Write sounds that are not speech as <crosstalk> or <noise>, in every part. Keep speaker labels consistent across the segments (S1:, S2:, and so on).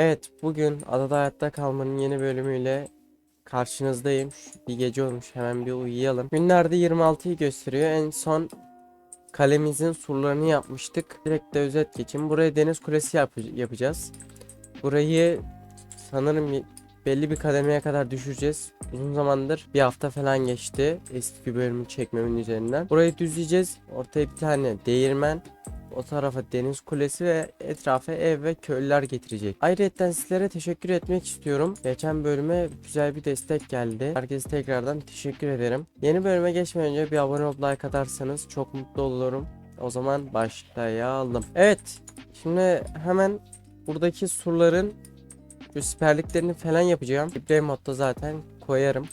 S1: Evet, bugün Adada Hayatta Kalmanın yeni bölümüyle karşınızdayım. Bir gece olmuş, hemen bir uyuyalım. Günlerde 26'yı gösteriyor. En son kalemizin surlarını yapmıştık. Direkt de özet geçeyim. Buraya deniz kulesi yap- yapacağız. Burayı sanırım belli bir kademeye kadar düşüreceğiz. Uzun zamandır bir hafta falan geçti eski bölümü çekmemin üzerinden. Burayı düzleyeceğiz. Ortaya bir tane değirmen, o tarafa deniz kulesi ve etrafa ev ve köylüler getirecek. Ayrıca sizlere teşekkür etmek istiyorum. Geçen bölüme güzel bir destek geldi. Herkese tekrardan teşekkür ederim. Yeni bölüme geçmeden önce bir abone olup like atarsanız çok mutlu olurum. O zaman başlayalım. Evet. Şimdi hemen buradaki surların şu siperliklerini falan yapacağım. Play modda zaten koyarım.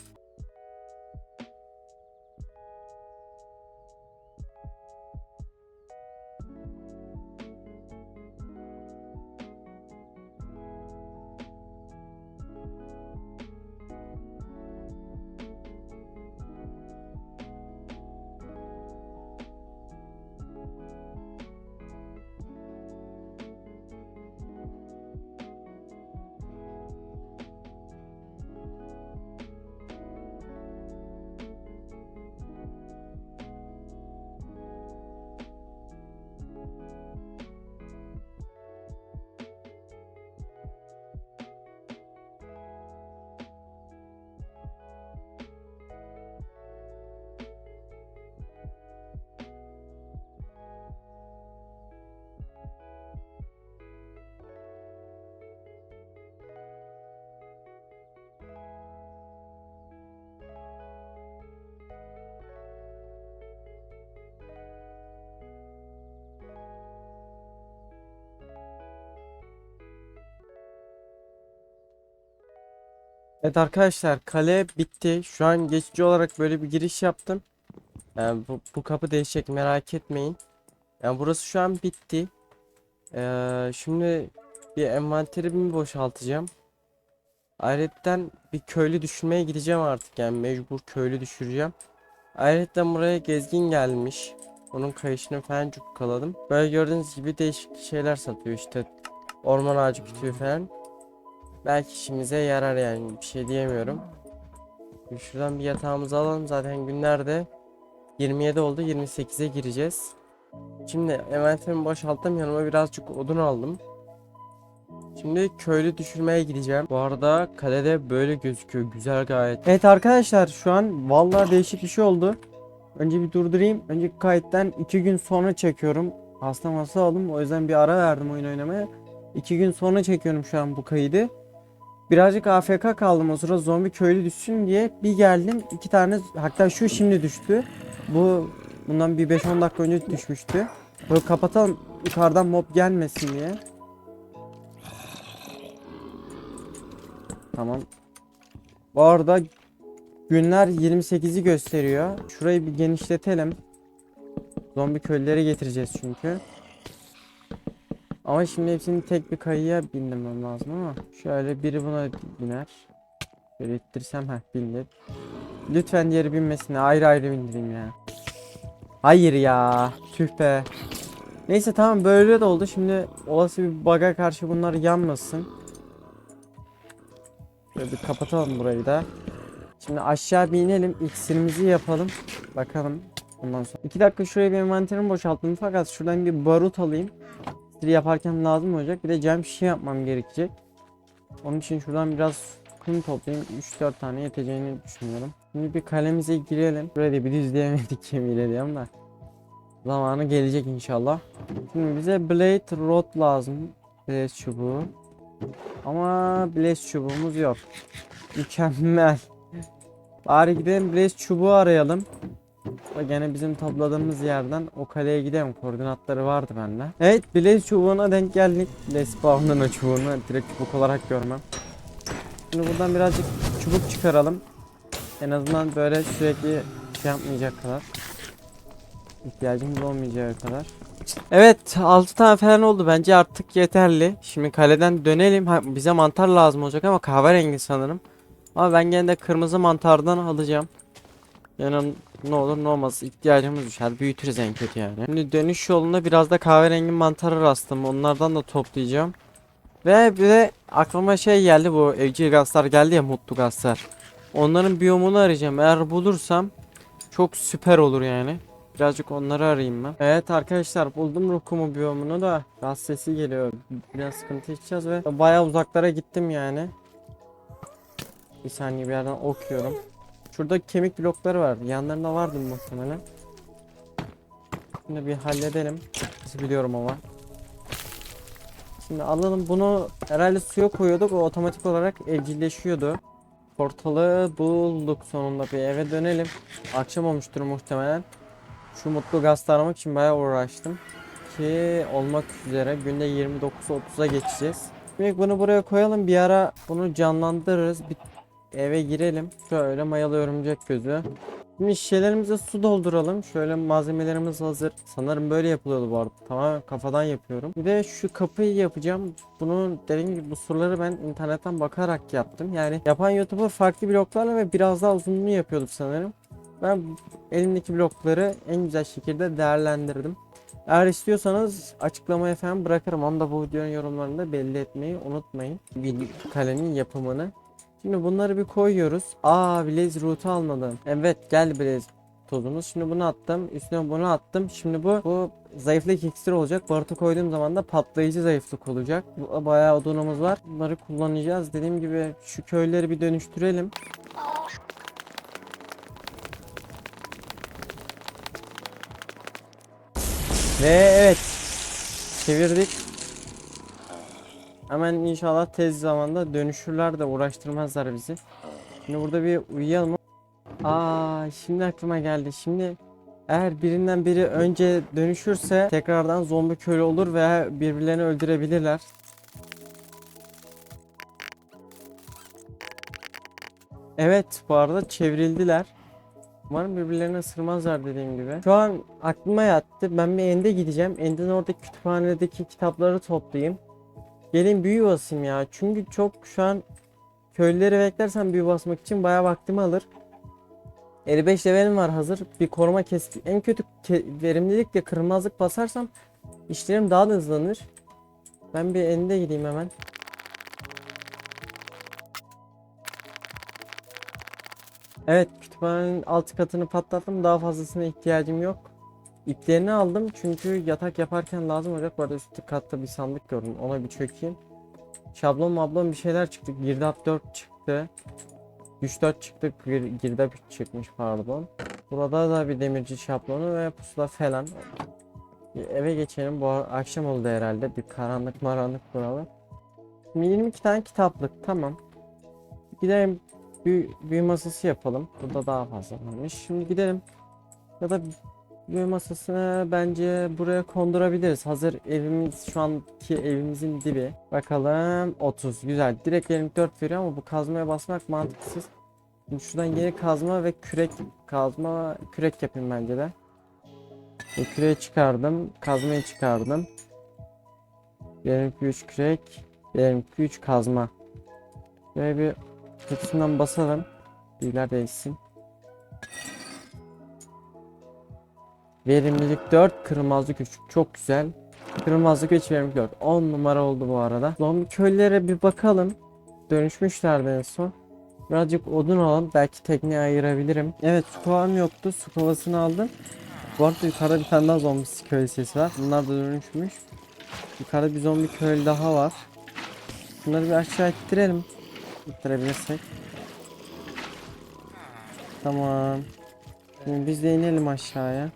S1: Evet arkadaşlar kale bitti. Şu an geçici olarak böyle bir giriş yaptım. Yani bu, bu kapı değişecek merak etmeyin. Yani burası şu an bitti. Ee, şimdi bir envanterimi boşaltacağım. Ayrıca bir köylü düşürmeye gideceğim artık yani mecbur köylü düşüreceğim. Ayrıca buraya gezgin gelmiş. Onun kayışını falan cukkaladım. Böyle gördüğünüz gibi değişik şeyler satıyor işte. Orman ağacı kütüğü falan. Belki işimize yarar yani bir şey diyemiyorum. Şuradan bir yatağımızı alalım zaten günlerde 27 oldu 28'e gireceğiz. Şimdi envanterimi boşalttım yanıma birazcık odun aldım. Şimdi köylü düşürmeye gideceğim. Bu arada kalede böyle gözüküyor güzel gayet. Evet arkadaşlar şu an vallahi değişik bir şey oldu. Önce bir durdurayım. Önceki kayıttan 2 gün sonra çekiyorum. Hasta masa aldım o yüzden bir ara verdim oyun oynamaya. 2 gün sonra çekiyorum şu an bu kaydı. Birazcık AFK kaldım o sıra zombi köylü düşsün diye bir geldim iki tane hatta şu şimdi düştü. Bu bundan bir 5-10 dakika önce düşmüştü. Böyle kapatalım yukarıdan mob gelmesin diye. Tamam. Bu arada günler 28'i gösteriyor. Şurayı bir genişletelim. Zombi köylüleri getireceğiz çünkü. Ama şimdi hepsini tek bir kayıya bindirmem lazım ama şöyle biri buna biner. Şöyle ittirsem heh bindi. Lütfen diğeri binmesin ayrı ayrı bindireyim ya. Hayır ya tüh be. Neyse tamam böyle de oldu şimdi olası bir bug'a karşı bunlar yanmasın. Şöyle bir kapatalım burayı da. Şimdi aşağı bir inelim iksirimizi yapalım. Bakalım ondan sonra. 2 dakika şuraya bir envanterimi boşalttım fakat şuradan bir barut alayım. İksiri yaparken lazım olacak. Bir de cam şişe yapmam gerekecek. Onun için şuradan biraz kum toplayayım. 3-4 tane yeteceğini düşünüyorum. Şimdi bir kalemize girelim. Burayı bir düzleyemedik <laughs> yemin ediyorum da. Zamanı gelecek inşallah. Şimdi bize blade rod lazım. Blaze çubuğu. Ama blaze çubuğumuz yok. Mükemmel. Bari gidelim blaze çubuğu arayalım. Da gene bizim topladığımız yerden o kaleye gidelim. Koordinatları vardı bende. Evet Blaze çubuğuna denk geldik. Blaze spawn'ın çubuğunu direkt çubuk olarak görmem. Şimdi buradan birazcık çubuk çıkaralım. En azından böyle sürekli şey yapmayacak kadar. İhtiyacımız olmayacak kadar. Evet 6 tane falan oldu bence artık yeterli. Şimdi kaleden dönelim. Ha, bize mantar lazım olacak ama kahverengi sanırım. Ama ben gene de kırmızı mantardan alacağım. Yani ne olur ne olmaz ihtiyacımız düşer büyütürüz en kötü yani. Şimdi dönüş yolunda biraz da kahverengi mantarı rastladım onlardan da toplayacağım. Ve bir de aklıma şey geldi bu evcil gazlar geldi ya mutlu gazlar. Onların biyomunu arayacağım. Eğer bulursam çok süper olur yani. Birazcık onları arayayım ben. Evet arkadaşlar buldum rukumu biyomunu da gaz sesi geliyor. Biraz sıkıntı yaşayacağız ve bayağı uzaklara gittim yani. Bir saniye bir yerden okuyorum. Şurada kemik blokları var. Yanlarında vardı muhtemelen. Şimdi bir halledelim. Nasıl biliyorum ama. Şimdi alalım bunu herhalde suya koyuyorduk o otomatik olarak evcilleşiyordu. Portalı bulduk sonunda bir eve dönelim. Akşam olmuştur muhtemelen. Şu mutlu gaz aramak için bayağı uğraştım. Ki olmak üzere günde 29-30'a geçeceğiz. Şimdi bunu buraya koyalım bir ara bunu canlandırırız. Bir eve girelim. Şöyle mayalı örümcek gözü. Şimdi şişelerimize su dolduralım. Şöyle malzemelerimiz hazır. Sanırım böyle yapılıyordu bu arada. Tamamen kafadan yapıyorum. Bir de şu kapıyı yapacağım. Bunu dediğim gibi bu soruları ben internetten bakarak yaptım. Yani yapan YouTuber farklı bloklarla ve biraz daha uzunluğunu yapıyordu sanırım. Ben elimdeki blokları en güzel şekilde değerlendirdim. Eğer istiyorsanız açıklamaya falan bırakırım. Onu da bu videonun yorumlarında belli etmeyi unutmayın. Bir kalemin yapımını. Şimdi bunları bir koyuyoruz. Aa Blaze root'u almadım. Evet gel Blaze tozumuz. Şimdi bunu attım. Üstüne bunu attım. Şimdi bu bu zayıflık iksiri olacak. Barut'u koyduğum zaman da patlayıcı zayıflık olacak. Bu bayağı odunumuz var. Bunları kullanacağız. Dediğim gibi şu köyleri bir dönüştürelim. Ve evet. Çevirdik. Hemen inşallah tez zamanda dönüşürler de uğraştırmazlar bizi. Şimdi burada bir uyuyalım. Aa şimdi aklıma geldi. Şimdi eğer birinden biri önce dönüşürse tekrardan zombi köylü olur veya birbirlerini öldürebilirler. Evet bu arada çevrildiler. Umarım birbirlerini ısırmazlar dediğim gibi. Şu an aklıma yattı. Ben bir End'e gideceğim. End'in oradaki kütüphanedeki kitapları toplayayım. Gelin büyü basayım ya. Çünkü çok şu an köylüleri beklersem büyü basmak için bayağı vaktimi alır. 55 levelim var hazır. Bir koruma kes en kötü ke- verimlilikle kırmızılık basarsam işlerim daha da hızlanır. Ben bir End'e gideyim hemen. Evet kütüphanenin alt katını patlattım. Daha fazlasına ihtiyacım yok. İplerini aldım çünkü yatak yaparken lazım olacak. Bu arada üstte katta bir sandık gördüm. Ona bir çökeyim. Şablon mablon bir şeyler çıktı. Girdap 4 çıktı. Güç 4 çıktı. Gir- Girdap 3 çıkmış pardon. Burada da bir demirci şablonu ve pusula falan. Eve geçelim. Bu akşam oldu herhalde. Bir karanlık maranlık buralar. Şimdi 22 tane kitaplık. Tamam. Gidelim büyü, büyü masası yapalım. Burada daha fazla varmış. Şimdi gidelim. Ya da büyü masasını bence buraya kondurabiliriz. Hazır evimiz şu anki evimizin dibi. Bakalım 30 güzel. Direkt 24 veriyor ama bu kazmaya basmak mantıksız. Şimdi şuradan yeni kazma ve kürek kazma kürek yapayım bence de. Bu küreği çıkardım. Kazmayı çıkardım. Benimki 3 kürek. Benimki 3 kazma. Böyle bir hepsinden basalım. Bilgiler değişsin. Verimlilik 4, kırılmazlık 3. Çok güzel. Kırılmazlık 3, verimlilik 4. 10 numara oldu bu arada. Zombi köylere bir bakalım. Dönüşmüşlerdi en son. Birazcık odun alalım. Belki tekneye ayırabilirim. Evet su kovam yoktu. Su kovasını aldım. Bu arada yukarıda bir tane daha zombi köylü sesi var. Bunlar da dönüşmüş. Yukarıda bir zombi köylü daha var. Bunları bir aşağı ittirelim. İttirebilirsek. Tamam. Şimdi biz de inelim aşağıya.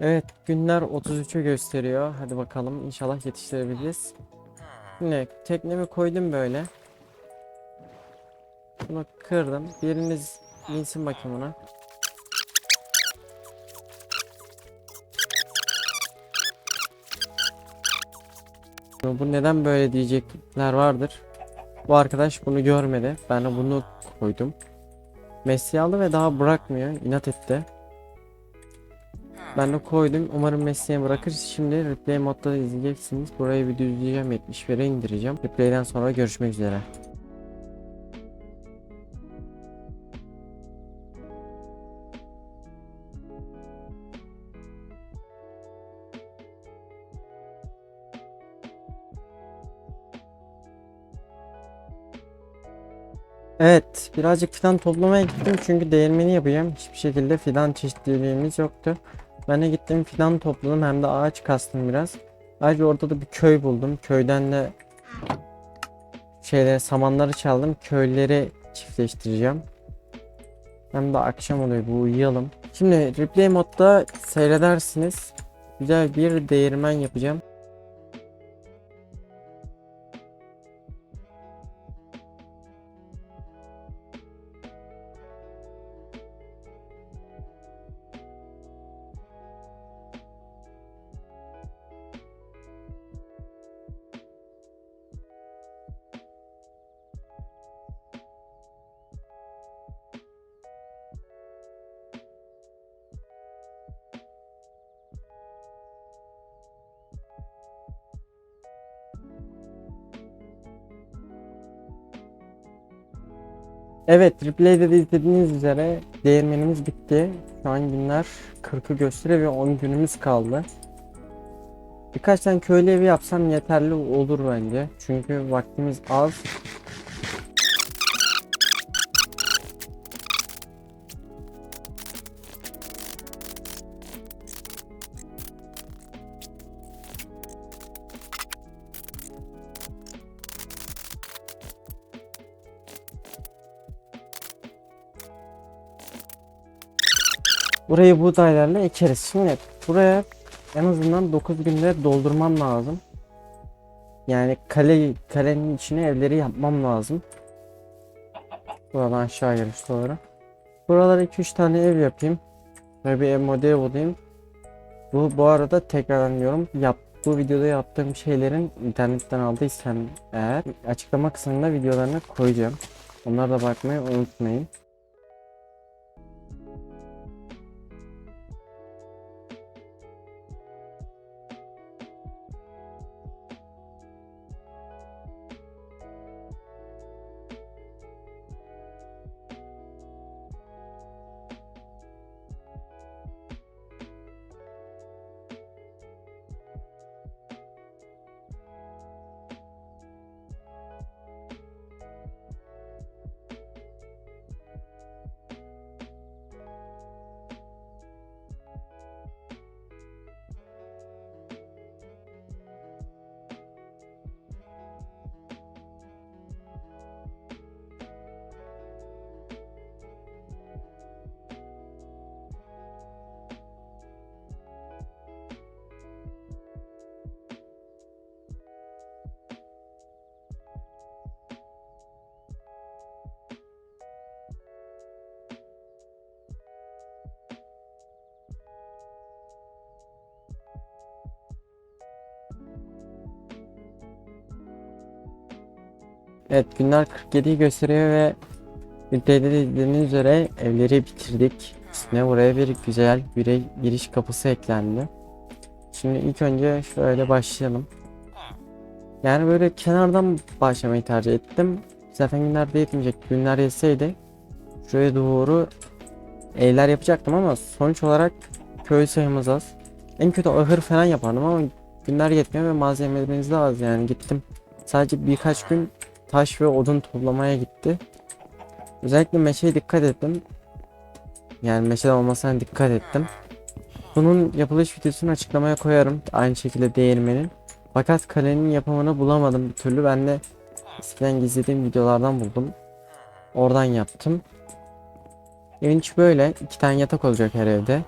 S1: Evet günler 33'ü gösteriyor. Hadi bakalım inşallah yetiştirebiliriz. Şimdi teknemi koydum böyle. Bunu kırdım. Biriniz insin bakayım buna. Bu neden böyle diyecekler vardır. Bu arkadaş bunu görmedi. Ben de bunu koydum. Messi aldı ve daha bırakmıyor. İnat etti. Ben de koydum. Umarım mesleğe bırakır. Şimdi replay modda da izleyeceksiniz. Burayı bir düzleyeceğim. 71'e indireceğim. Replay'den sonra görüşmek üzere. Evet birazcık fidan toplamaya gittim çünkü değirmeni yapacağım. Hiçbir şekilde fidan çeşitliliğimiz yoktu. Ben de gittim fidan topladım hem de ağaç kastım biraz. Ayrıca orada da bir köy buldum. Köyden de şeyleri samanları çaldım. Köyleri çiftleştireceğim. Hem de akşam oluyor bu uyuyalım. Şimdi replay modda seyredersiniz. Güzel bir değirmen yapacağım. Evet, replay'de de izlediğiniz üzere değirmenimiz bitti. Şu an günler 40'ı gösteriyor ve 10 günümüz kaldı. Birkaç tane köylü evi yapsam yeterli olur bence. Çünkü vaktimiz az. Burayı buğdaylarla ekeriz. Şimdi buraya en azından 9 günde doldurmam lazım. Yani kale kalenin içine evleri yapmam lazım. Buradan aşağı giriş doğru. Buralara 2-3 tane ev yapayım. Böyle bir ev modeli bulayım. Bu bu arada tekrardan diyorum. Yap, bu videoda yaptığım şeylerin internetten aldıysan eğer açıklama kısmında videolarını koyacağım. Onlara da bakmayı unutmayın. Evet günler 47'yi gösteriyor ve videoda de izlediğiniz üzere evleri bitirdik. Üstüne buraya bir güzel bir giriş kapısı eklendi. Şimdi ilk önce şöyle başlayalım. Yani böyle kenardan başlamayı tercih ettim. Zaten günlerde yetmeyecek. Günler yetseydi şuraya doğru evler yapacaktım ama sonuç olarak köy sayımız az. En kötü ahır falan yapardım ama günler yetmiyor ve malzemelerimiz de az yani gittim. Sadece birkaç gün taş ve odun toplamaya gitti. Özellikle meşeye dikkat ettim. Yani meşeden olmasına dikkat ettim. Bunun yapılış videosunu açıklamaya koyarım. Aynı şekilde değirmenin. Fakat kalenin yapımını bulamadım bir türlü. Ben de eskiden gizlediğim videolardan buldum. Oradan yaptım. Evin içi böyle. iki tane yatak olacak her evde.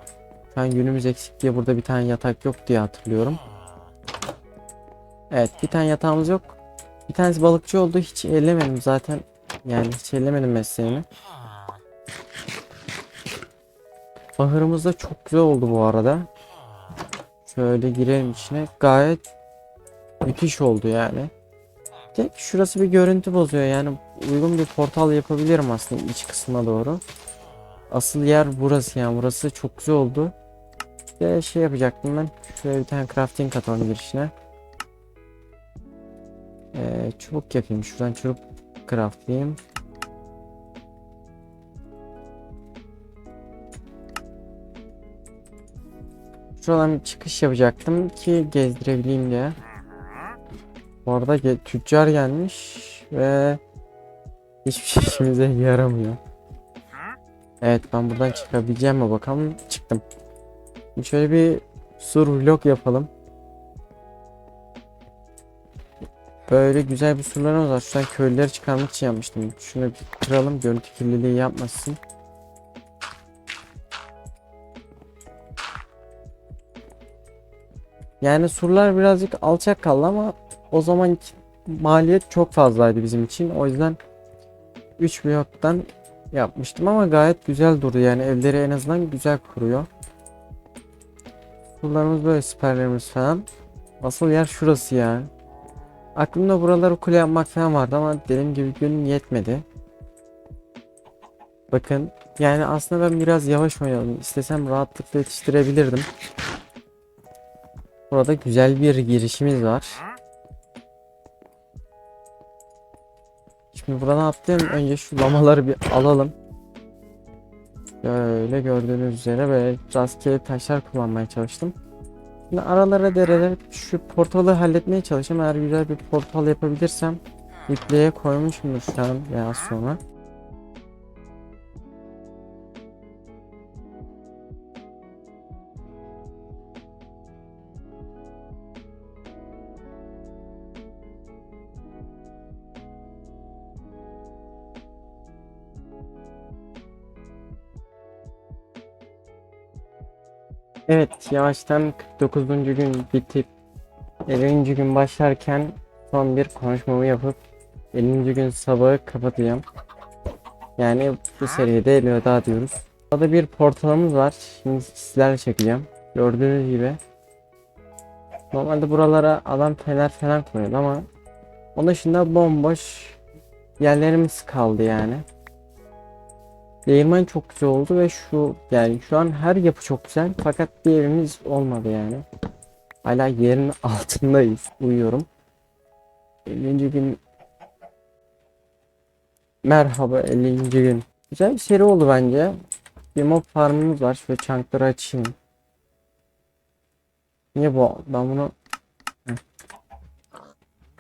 S1: Şu an günümüz eksik diye burada bir tane yatak yok diye hatırlıyorum. Evet bir tane yatağımız yok. Bir tanesi balıkçı oldu. Hiç ellemedim zaten. Yani hiç ellemedim mesleğini. Ahırımız da çok güzel oldu bu arada. Şöyle girelim içine. Gayet müthiş oldu yani. Tek şurası bir görüntü bozuyor yani uygun bir portal yapabilirim aslında iç kısmına doğru. Asıl yer burası yani burası çok güzel oldu. Bir şey yapacaktım ben. Şuraya bir tane crafting atalım girişine. Ee, çubuk yapayım. Şuradan çubuk craftlayayım. Şuradan bir çıkış yapacaktım ki gezdirebileyim diye. Bu arada tüccar gelmiş ve hiçbir şey işimize yaramıyor. Evet ben buradan çıkabileceğim mi bakalım. Çıktım. Şöyle bir sur vlog yapalım. Böyle güzel bir surlarımız var. Şu an köylüleri çıkarmak için yapmıştım. Şunu bir kıralım. Görüntü kirliliği yapmasın. Yani surlar birazcık alçak kaldı ama o zaman maliyet çok fazlaydı bizim için. O yüzden 3 bloktan yapmıştım ama gayet güzel durdu. Yani evleri en azından güzel kuruyor. Surlarımız böyle siperlerimiz falan. Asıl yer şurası ya. Aklımda buraları kule yapmak falan vardı ama dediğim gibi gün yetmedi. Bakın yani aslında ben biraz yavaş oynadım. İstesem rahatlıkla yetiştirebilirdim. Burada güzel bir girişimiz var. Şimdi buradan atlayalım. Önce şu lamaları bir alalım. Böyle gördüğünüz üzere böyle rastgele taşlar kullanmaya çalıştım. Şimdi aralara dereler şu portalı halletmeye çalışayım. Eğer güzel bir portal yapabilirsem ipliğe koymuşumdur şu an veya sonra. Evet, yavaştan 49. gün bitip 50. gün başlarken son bir konuşmamı yapıp 50. gün sabahı kapatacağım. Yani bu seride elveda diyoruz. Burada bir portalımız var. Şimdi sizlerle çekeceğim. Gördüğünüz gibi. Normalde buralara adam fener falan koyuyordu ama onun dışında bomboş yerlerimiz kaldı yani. Değirmen çok güzel oldu ve şu yani şu an her yapı çok güzel fakat bir evimiz olmadı yani. Hala yerin <laughs> altındayız. Uyuyorum. 50. gün Merhaba 50. gün. Güzel bir seri oldu bence. Bir mob farmımız var. Şöyle çankları açayım. Niye bu? Ben bunu Heh.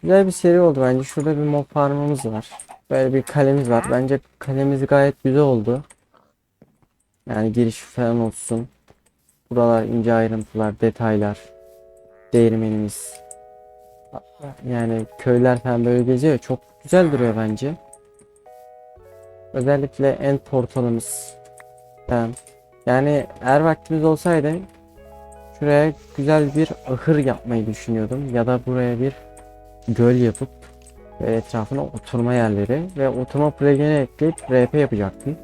S1: Güzel bir seri oldu bence. Şurada bir mob farmımız var. Böyle bir kalemiz var. Bence kalemiz gayet güzel oldu. Yani giriş falan olsun. Buralar ince ayrıntılar, detaylar. Değirmenimiz. Yani köyler falan böyle geziyor. Çok güzel duruyor bence. Özellikle en portalımız. falan. Yani eğer vaktimiz olsaydı şuraya güzel bir ahır yapmayı düşünüyordum. Ya da buraya bir göl yapıp ve etrafına oturma yerleri ve oturma plugin'i ekleyip RP yapacaktım.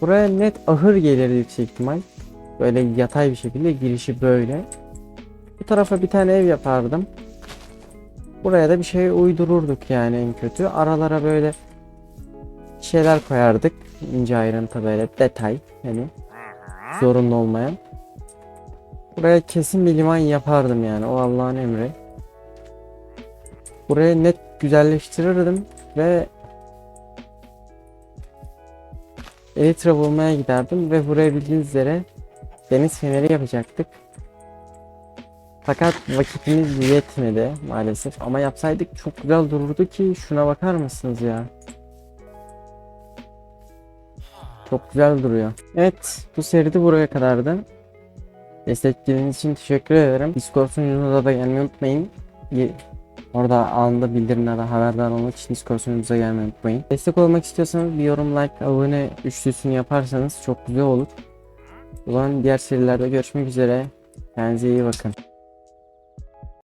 S1: Buraya net ahır gelirdi yüksek ihtimal. Böyle yatay bir şekilde girişi böyle. Bu tarafa bir tane ev yapardım. Buraya da bir şey uydururduk yani en kötü. Aralara böyle şeyler koyardık. ince ayrıntı böyle detay hani zorunlu olmayan. Buraya kesin bir liman yapardım yani o Allah'ın emri. Burayı net güzelleştirirdim ve Elytra bulmaya giderdim ve buraya bildiğiniz üzere deniz feneri yapacaktık. Fakat vakitimiz yetmedi maalesef ama yapsaydık çok güzel dururdu ki şuna bakar mısınız ya? Çok güzel duruyor. Evet bu seride buraya kadardı. Destekleriniz için teşekkür ederim. Discord sunucumuza da gelmeyi unutmayın. Orada anında bildirimlerden haberdar olmak için Discord sunucumuza gelmeyi unutmayın. Destek olmak istiyorsanız bir yorum, like, abone üçlüsünü yaparsanız çok güzel olur. O zaman diğer serilerde görüşmek üzere. Kendinize iyi bakın.